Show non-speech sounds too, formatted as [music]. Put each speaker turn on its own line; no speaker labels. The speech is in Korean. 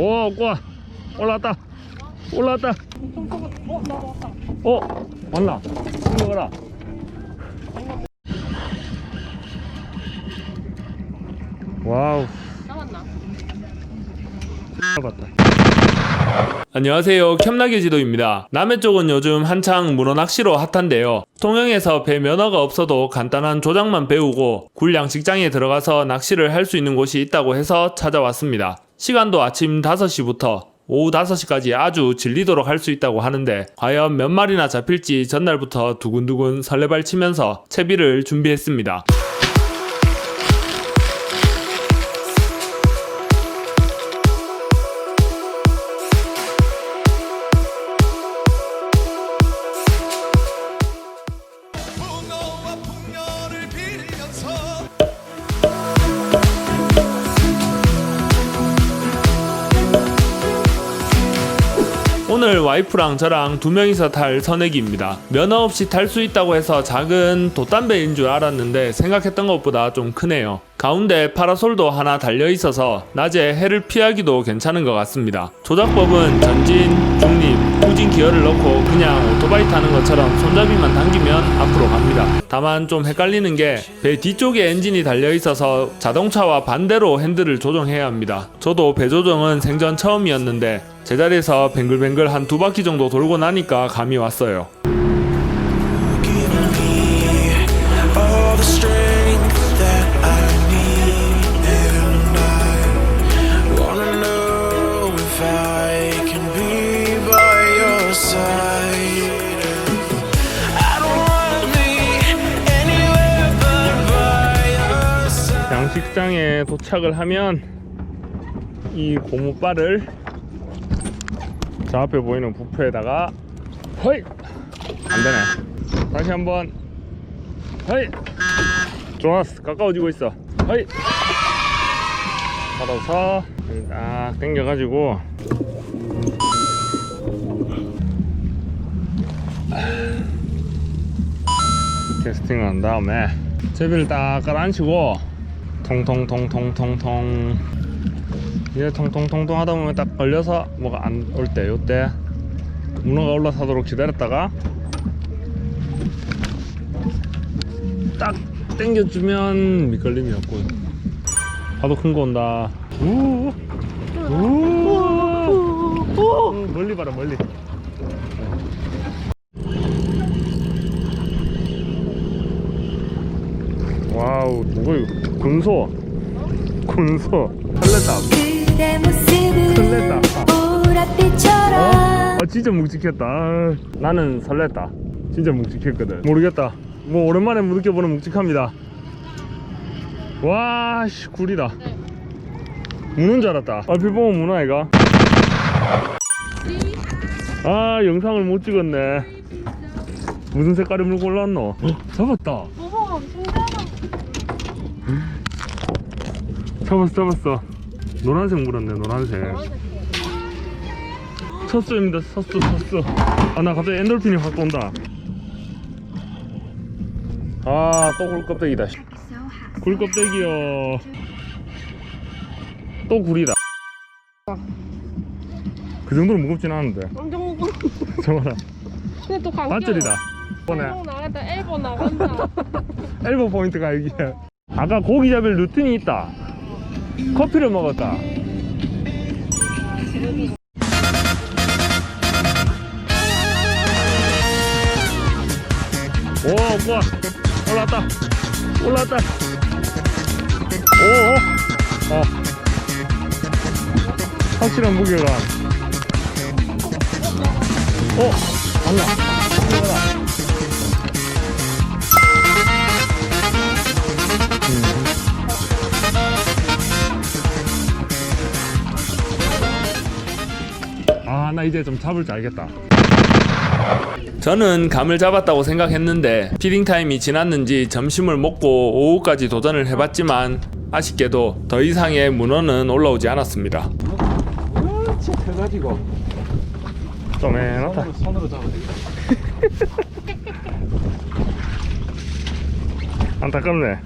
오, 꼬아. 올라왔다. 올라왔다. 어, 왔나? 들어가라. 와우.
나왔나?
잡았다.
안녕하세요. 캠나게 지도입니다. 남해 쪽은 요즘 한창 문어 낚시로 핫한데요. 통영에서 배 면허가 없어도 간단한 조작만 배우고 굴 양식장에 들어가서 낚시를 할 수 있는 곳이 있다고 해서 찾아왔습니다. 시간도 아침 5시부터 오후 5시까지 아주 질리도록 할 수 있다고 하는데 과연 몇 마리나 잡힐지 전날부터 두근두근 설레발 치면서 채비를 준비했습니다. 오늘 와이프랑 저랑 두 명이서 탈 선액입니다. 면허 없이 탈 수 있다고 해서 작은 돛담배인 줄 알았는데 생각했던 것보다 좀 크네요. 가운데 파라솔도 하나 달려 있어서 낮에 해를 피하기도 괜찮은 것 같습니다. 조작법은 전진, 중립, 후진 기어를 넣고 그냥 오토바이 타는 것처럼 손잡이만 당기면 앞으로 갑니다. 다만 좀 헷갈리는 게 배 뒤쪽에 엔진이 달려 있어서 자동차와 반대로 핸들을 조정해야 합니다. 저도 배 조정은 생전 처음이었는데 제자리에서 뱅글뱅글 한 두 바퀴 정도 돌고 나니까 감이 왔어요.
양식장에 도착을 하면 이 고무바를 저 앞에 보이는 부표에다가 허이 안 되네. 다시 한번 허이 좋았어. 가까워지고 있어. 허이 받아서. 딱 당겨가지고. 캐스팅을 한 다음에 제비를 딱 깔아앉히고 통통통통통통 이제 통통통통 하다 보면 딱 걸려서 뭐가 안 올 때 요때 문어가 올라타도록 기다렸다가 딱 당겨주면 미끌림이 없고 파도 큰 거 온다. 우우 멀리 봐라 멀리. 와우 뭐가 이거? 군소. 군소.
모습은
설렜다.
보랏빛처럼.
아 진짜 묵직했다. 아, 나는 설렜다. 진짜 묵직했거든. 모르겠다. 뭐 오랜만에 느껴보는 묵직합니다. 와씨 굴이다. 문어인 줄 알았다. 얼핏 보면 문어 아이가 아 영상을 못 찍었네. 무슨 색깔의 물고 올라왔노? 잡았다. 잡았어 잡았어 노란색 물었네 노란색. 첫수입니다 첫수 첫수 아나 갑자기 엔돌핀이 확 돈다. 아또 굴껍데기다. 굴껍데기요. 또 굴이다. 그 정도로 무겁진 않은데.
엄청 무거워. [laughs]
저거라
근데 또 감겨
반절이다. 이번에.
형 나갔다. 엘보 나간다. [laughs]
엘보 포인트가 여기야. 아까 고기 잡을 루틴이 있다 커피를 먹었다. 오 우와. 올라왔다. 올라왔다. 오오 어. 확실한 무게감 오 안나 나 이제 좀 잡을 줄 알겠다.
저는 감을 잡았다고 생각했는데 피딩 타임이 지났는지 점심을 먹고 오후까지 도전을 해봤지만 아쉽게도 더 이상의 문어는 올라오지 않았습니다.
좀 해놨다
손으로, 손으로 잡아야 되겠다.
안타깝네